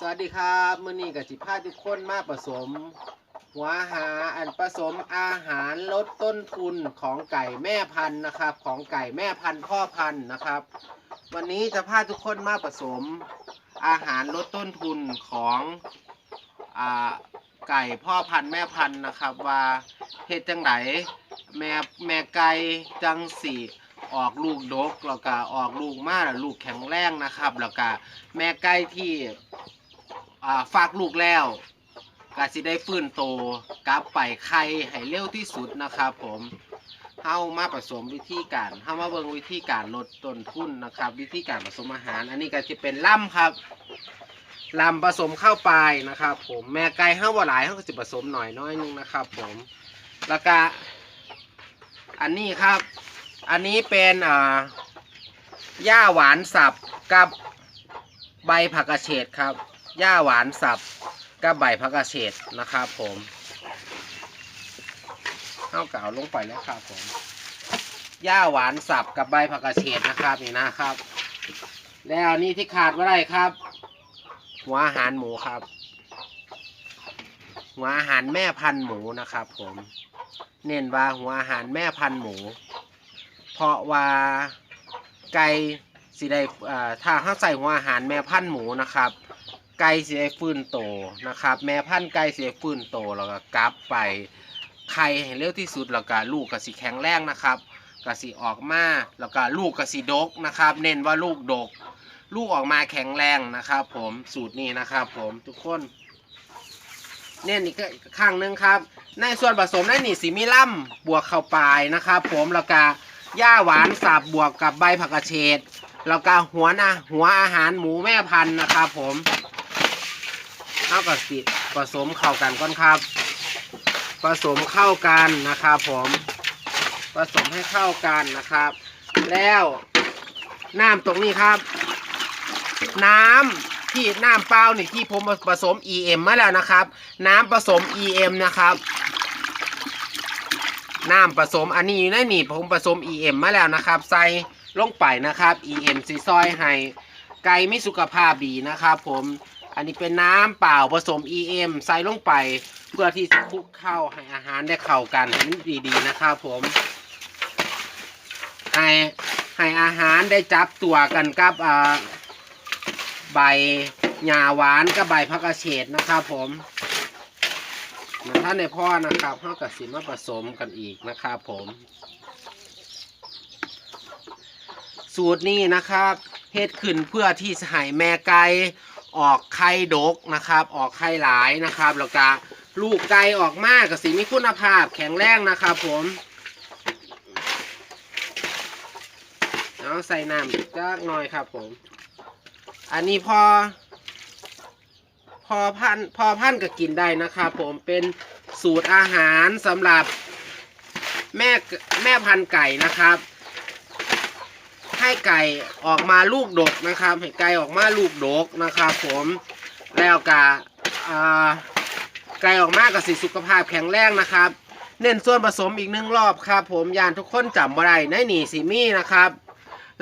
สวัสดีครับมื้อนี้กับจิพาทุกคนมาผสม หัวหาอันผสมอาหารลดต้นทุนของไก่แม่พันธุ์นะครับ ของไก่แม่พันธุ์พ่อพันธุ์นะครับ วันนี้จะพาทุกคนมาผสมอาหารลดต้นทุนของอ่าไก่พ่อพันธุ์แม่พันธุ์นะครับ ว่าเฮ็ดจังไดแม่แม่ไก่จังสีออกลูกดกแล้วก็ออกลูกมาแล้วลูกแข็งแรงนะครับ แล้วก็แม่ไก่ที่ อ่าฝากลูกแล้วก็สิได้ฟื้นโตกลับไปไข่ให้เร็วที่สุดนะครับผมเฮามาผสมวิธีการเฮามาเบิ่งวิธีการลดต้นทุนนะครับ วิธีการผสมอาหาร อันนี้ก็จะเป็นล่ำครับลำผสมเข้าไปนะครับ ผมแม่ไก่เฮาบ่หลายเฮาก็จะผสมหน่อยน้อยนึงนะครับ ผมแล้วก็อันนี้ครับ อันนี้เป็นอ่าหญ้าหวานสับกับใบผักกระเฉดครับ หญ้าหวานสับกับใบผักกระเฉดนะครับผมเอาเก่าลงไปแล้วครับผมหญ้าหวานสับกับใบผักกระเฉดนะครับนี่นะครับ แล้วนี่ที่ขาดไม่ได้ครับ หัวอาหารหมูครับ หัวอาหารแม่พันธุ์หมูนะครับผม เน้นว่าหัวอาหารแม่พันธุ์หมู เพราะว่าไก่สิได้อ่าถ้าเขาใส่หัวอาหารแม่พันธุ์หมูนะครับ ไก่สิได้ฟื้นโตนะครับ แม่พันธุ์ไก่สิได้ฟื้นโตแล้วก็กลับไปไข่ให้เร็วที่สุดแล้วก็ลูกก็สิแข็งแรงนะครับก็สิออกมาแล้วก็ลูกก็สิดกนะครับ เน้นว่าลูกดก ลูกออกมาแข็งแรงนะครับ ผมสูตรนี้นะครับ ผมทุกคนเนี่ยนี่ก็ข้างนึงครับ ในส่วนผสมในนี่สีมีล่ำบวกเข้าไปนะครับ ผมแล้วก็หญ้าหวานสับบวกกับใบผักกระเฉดแล้วก็หัวนะหัวอาหารหมูแม่พันธุ์นะครับ ผม เท่ากับสิผสมเข้ากันก่อนครับ ผสมเข้ากันนะครับผมผสมให้เข้ากันนะครับ แล้วน้ำตรงนี้ครับ น้ำที่น้ำเปล่านี่ที่ผมผสม EM มาแล้วนะครับ น้ำผสม EM นะครับน้ำผสมอันนี้อยู่ในนี่ผมผสม EM มาแล้วนะครับ ใส่ลงไปนะครับ EM ซีซอยให้ไก่มีสุขภาพดีนะครับ ผม อันนี้เป็นน้ำเปล่าผสม EM ใส่ลงไปเพื่อที่จะคลุกเข้าให้อาหารได้เข้ากันให้มันดีๆนะครับผม ให้ให้อาหารได้จับตัวกันกับใบหญ้าหวานกับใบผักเฉดนะครับผมมันท่านในพ่อนะครับเท่ากับสิมาผสมกันอีกนะครับผม สูตรนี้นะครับเฮ็ดขึ้นเพื่อที่จะให้แม่ไก่ ออกไข่ดกนะครับ ออกไข่หลายนะครับ แล้วก็ลูกไก่ออกมากกับสีมีคุณภาพแข็งแรงนะครับ ผมเอาใส่น้ำจักหน่อยครับผม อันนี้พอ พอพันพอพันก็กินได้นะครับ ผมเป็นสูตรอาหารสำหรับแม่แม่พันไก่นะครับ ให้ไก่ออกมาลูกดกนะครับให้ไก่ออกมาลูกดกนะครับ ผมแล้วก็ไก่ออกมากับสิสุขภาพแข็งแรงนะครับ เน้นส่วนผสมอีกหนึ่งรอบครับ ผมยานทุกคนจำบ่ได้ในหนีสีมี่นะครับ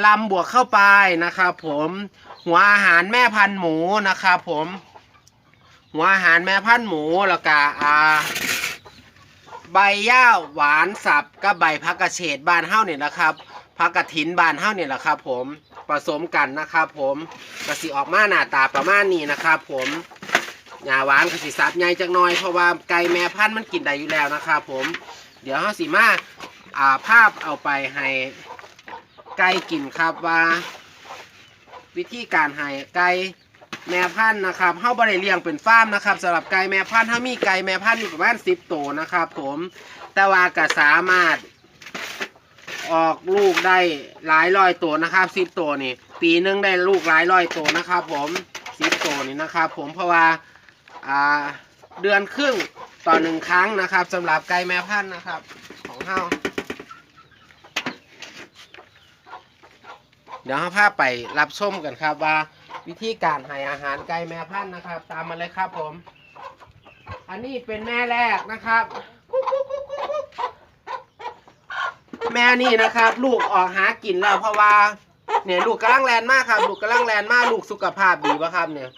ลำบวกเข้าไปนะครับ ผมหัวอาหารแม่พันธุ์หมูนะครับ ผมหัวอาหารแม่พันธุ์หมูแล้วก็อ่าใบย่าหวานสับกับใบผักกระเฉดบานเฮ้าเนี่ยนะครับ ผักกระถินบานเฮ้าเนี่ยแหละครับ ผมผสมกันนะครับผมกระสีออกมาหน้าตาประมาณนี้นะครับ ผมหญ้าหวานกระสีสับใหญ่จังน้อยเพราะว่าไก่แม่พันธุ์มันกินได้อยู่แล้วนะครับผมเดี๋ยวเฮาสีมาอ่าภาพเอาไปให้ไก่กินครับว่า วิธีการให้ไก่แม่พันธุ์นะครับเฮาบ่ได้เลี้ยงเป็นฟาร์มนะครับสำหรับไก่แม่พันธุ์เฮามีไก่แม่พันธุ์อยู่ประมาณ10ตัวนะครับ ผม แต่ว่าก็สามารถ ออกลูกได้หลายร้อยตัวนะครับ10ตัวนี่ ปีหนึงได้ลูกหลายร้อยตัวนะครับ ผม10ตัวนี่นะครับ ผมเพราะว่าอ่าเดือนครึ่งต่อหนึ่งครั้งนะครับสำหรับไก่แม่พันธุ์นะครับ ของเฮาเดี๋ยวเราพาไปรับชมกันครับว่าวิธีการให้อาหารไก่แม่พันธุ์นะครับ ตามมาเลยครับผม อันนี้เป็นแม่แรกนะครับ แม่นี่นะครับ ลูกออกหากินแล้วเพราะว่าเนี่ยลูกกำลังแลนมากครับ ลูกกำลังแลนมากลูกสุขภาพดีปะครับเนี่ย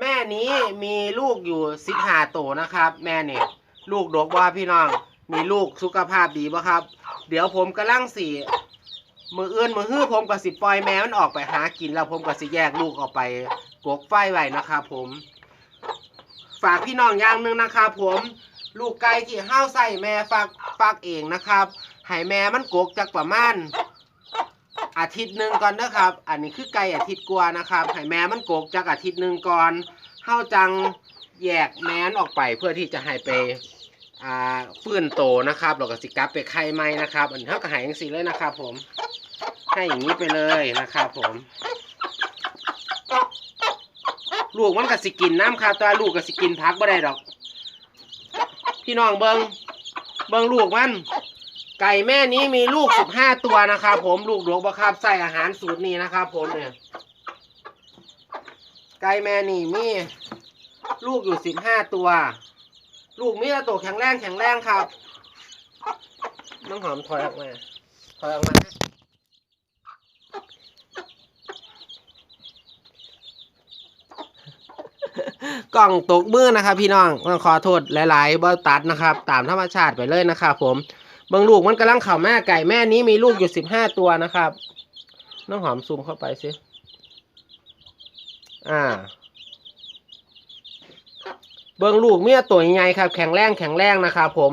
แม่นี้มีลูกอยู่สิบห้าตัวนะครับ แม่เนี่ย ลูกดกว่าพี่น้อง มีลูกสุขภาพดีบ่ครับ เดี๋ยวผมกำลังสีมือเอื่นมือฮื้อผมก็สิปล่อยแม่มันออกไปหากินแล้วผมก็สิแยกลูกออกไปกกไฟไว้นะครับผมฝากพี่น้องอย่างหนึ่งนะครับผม ลูกไก่ที่ห้าวใส่แม่ฝากฝากเองนะครับ ให้แม่มันกกจากประมาณอาทิตย์หนึ่งก่อนนะครับ อันนี้คือไก่อาทิตย์กว่านะครับให้แม่มันกกจากอาทิตย์หนึ่งก่อนเฮาจังแยกแม้นออกไปเพื่อที่จะให้ไปอ่าฟื้นโตนะครับแล้วก็สิกลับไปไข่ไหมนะครับ อันนี้เท่ากับหายอย่างสีเลยนะครับ ผมให้อย่างนี้ไปเลยนะครับ ผม ลูกมันก็สิกินน้ำครับตัวาลูกก็สิกินพักบ่ได้ดอก พี่น้องเบิงเบิงลูกมัน ไก่แม่นี้มีลูกสิบห้าตัวนะครับผมลูกหลวงบะครับใส่อาหารสูตรนี้นะครับผมเนี่ย ไก่แม่นี่มี ลูกอยู่สิบห้าตัว ลูกมีต่ตัวแข็งแรงแข็งแรงครับ น้องหอมถอยออกมาถอยออกมานะกล่องตกมือนะครับ พี่น้องต้องขอโทษหลายๆบ่ตัดนะครับ ตามธรรมชาติไปเลยนะครับผม เบิ่งลูกมันกำลังเข่าแม่ไก่แม่นี้มีลูกอยู่สิบห้าตัวนะครับ น้องหอมซูมเข้าไปสิ อ่า เบิ่งลูกเมียตัวใหญ่ครับ แข็งแรงแข็งแรงนะครับผม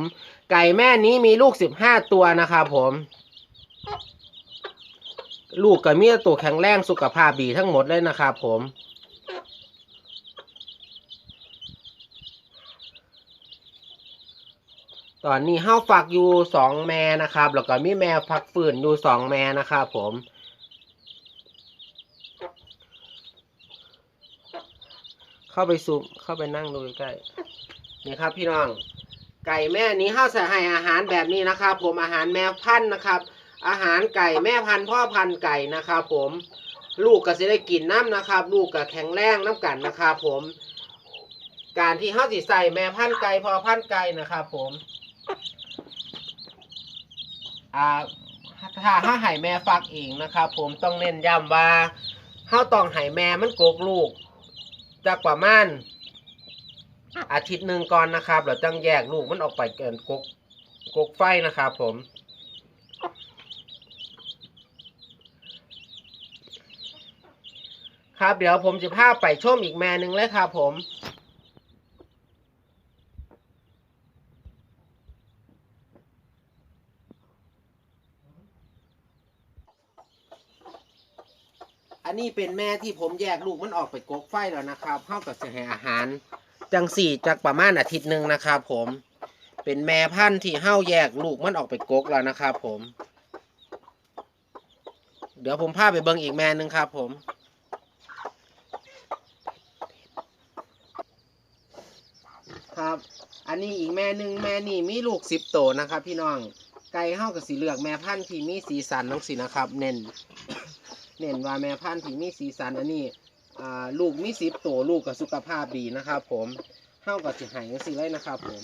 ไก่แม่นี้มีลูกสิบห้าตัวนะครับผม ลูกกับเมียตัวแข็งแรงสุขภาพดีทั้งหมดเลยนะครับผม ตอนนี้เฮาฝักอยู่สองแม่นะครับ แล้วก็มีแม่พักฟื้นอยู่สองแม่นะครับผมเข้าไปซูมเข้าไปนั่งดูใกล้นี่ครับ พี่น้อง ไก่แม่นี้เฮาใส่ให้อาหารแบบนี้นะครับ ผมอาหารแม่พันธุ์นะครับ อาหารไก่แม่พันธุ์พ่อพันธุ์ไก่นะครับผม ลูกก็จะได้กินน้ำนะครับ ลูกก็แข็งแรงน้ำกันนะครับผม การที่เฮาสิใส่แม่พันธุ์ไก่พ่อพันธุ์ไก่นะครับ ผม อ่าถ้าถ้าไห่แม่ฟักเองนะครับ ผมต้องเน้นย้ำว่าเฮาต้องไห่แม่มันกกลูก จากประมาณอาทิตย์หนึ่งก่อนนะครับเราต้องแยกลูกมันออกไปเกินกกกกไฟนะครับผมครับเดี๋ยวผมจะพาไปชมอีกแม่หนึ่งเลยครับผม นนี้เป็นแม่ที่ผมแยกลูกมันออกไปกกไฟแล้วนะครับเข้ากับจะให้อาหาร จังสี่จากประมาณอาทิตย์หนึ่งนะครับผม เป็นแม่พันธุ์ที่เฮ้าแยกลูกมันออกไปกกแล้วนะครับผม เดี๋ยวผมพาไปเบิ่งอีกแม่หนึ่งครับผมครับ อันนี้อีกแม่หนึ่งแม่นี่มีลูกสิบโตวนะครับ พี่น้อง ไก่เฮ้ากับสีเหลือกแม่พันธุ์ที่มีสีสันน้องสีนะครับ เน้น เน้นว่าแม่พันธุ์ที่มีสีสันอันนี้อ่าลูกมีสิบตัวลูกกับสุขภาพดีนะครับ ผมเท่ากับสิหายกันสิเลยนะครับ ผม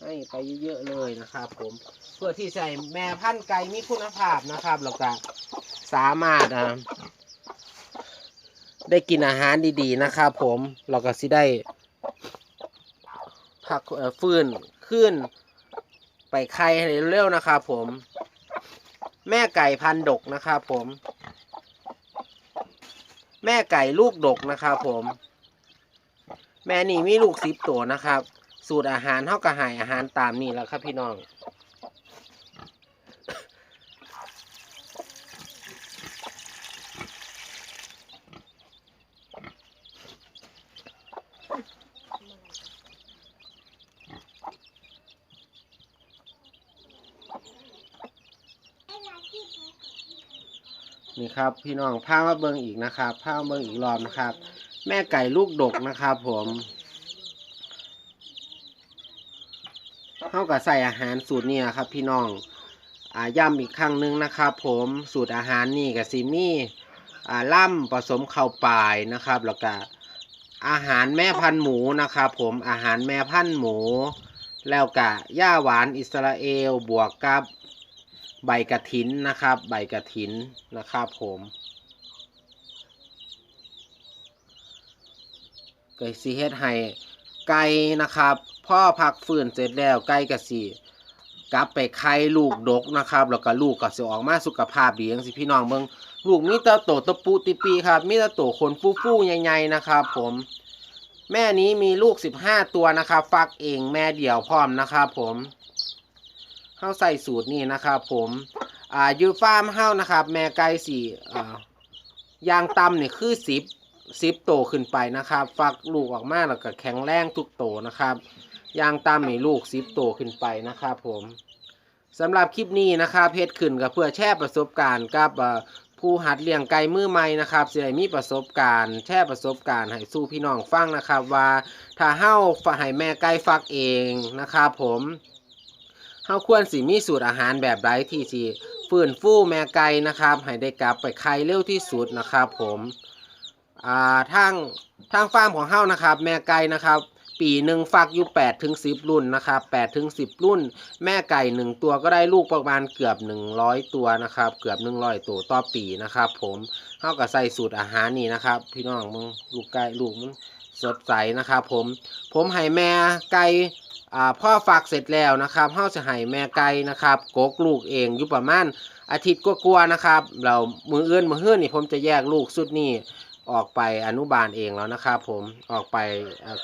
ให้ไปเยอะๆเลยนะครับ ผม เพื่อที่ใส่แม่พันธุ์ไก่มีคุณภาพนะครับแล้วก็สามารถอ่าได้กินอาหารดีๆนะครับผมเราก็สิได้พักฟื้นขึ้น ไปไข่เร็วๆนะครับผม แม่ไก่พันดกนะครับผม แม่ไก่ลูกดกนะครับผม แม่นี่มีลูกสิบตัวนะครับ สูตรอาหารเท่ากับหายอาหารตามนี่แล้วครับพี่น้อง นี่ครับ พี่น้องพามาเบิงอีกนะครับพามาเบิงอีกรอบนะครับ แม่ไก่ลูกดกนะครับ ผมเท่ากับใส่อาหารสูตรนี้ครับ พี่น้องอาย้ำอีกครั้งหนึงนะครับ ผมสูตรอาหารนี่กับซีมี่อ่าล่ำผสมข้าวปลายนะครับ แล้วก็อาหารแม่พันธุ์หมูนะครับ ผมอาหารแม่พันธุ์หมู แล้วก็ย่าหวานอิสราเอลบวกกับ ใบกระถินนะครับ ใบกระถินนะครับผมก็สิเฮ็ดให้ไก่นะครับพ่อพักฟื้นเสร็จแล้วไก่ก็สิกลับไปไข่ลูกดกนะครับแล้วก็ลูกก็สิออกมาสุขภาพดีจังซี่พี่น้องเบิ่งลูกมีต่โตตะปุติปีครับ มีต่โตคนฟู่ๆใหญ่ๆนะครับ ผม แม่นี้มีลูก 15 ตัวนะครับ ฟักเองแม่เดี่ยวพร้อมนะครับผม เข้าใส่สูตรนี่นะครับผมอ่ายูฟาร์มเฮานะครับ แม่ไก่สี่อ่ายางต่ำเนี่ยคือสิบสิบโตขึ้นไปนะครับฟักลูกออกมาแล้วก็แข็งแรงทุกโตนะครับยางต่ำนี่ลูกสิบโตขึ้นไปนะครับผมสำหรับคลิปนี้นะครับเพจขึ้นก็เพื่อแชร์ประสบการณ์กับอ่าผู้หัดเลี้ยงไก่มือใหม่นะครับสิได้มีประสบการณ์แชร์ประสบการณ์ให้สู้พี่น้องฟังนะครับว่าถ้าเฮาให้แม่ไก่ฟักเองนะครับผม เฮาควรสิมีสูตรอาหารแบบใดที่สิฟื้นฟูแม่ไก่นะครับ ให้ได้กลับไปไข่เร็วที่สุดนะครับ ผมอ่าทางทางฟาร์มของเฮานะครับ แม่ไก่นะครับ ปีหนึ่งฟักอยู่8ถึง10 รุ่นนะครับ8ถึง10 รุ่น แม่ไก่หนึ่งตัวก็ได้ลูกประมาณเกือบ 100 ตัวนะครับ เกือบ 100 ตัวต่อปีนะครับ ผมเฮาก็ใส่สูตรอาหารนี่นะครับ พี่น้องมึงลูกไก่ลูกมันสดใสนะครับ ผมผมให้แม่ไก่ อ่าพ่อฟักเสร็จแล้วนะครับเฮาจะให้แม่ไก่นะครับกกลูกเองอยู่ประมาณอาทิตย์กว่าๆนะครับเรามือเอื่นมือเฮื่อนนี่ผมจะแยกลูกสุดนี่ออกไปอนุบาลเองแล้วนะครับผมออกไป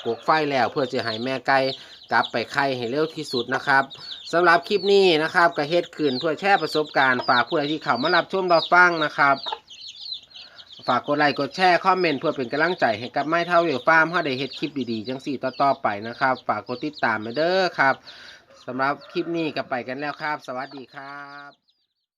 กกไฟแล้วเพื่อจะให้แม่ไก่กลับไปไข่ให้เร็วที่สุดนะครับสำหรับคลิปนี้นะครับก็เฮ็ดขึ้นเพื่อแชร์ประสบการณ์ฝากผู้ใดที่เข้ามารับชมรับฟังนะครับ ฝากกดไลค์กดแชร์คอมเมนต์เพื่อเป็นกำลังใจให้กับไม้เท่าเดียวฟาร์มเขาได้เฮ็ดคลิปดีๆจังสี่ต่อๆไปนะครับ ฝากกดติดตามมาเด้อครับสำหรับคลิปนี้ก็ไปกันแล้วครับ สวัสดีครับ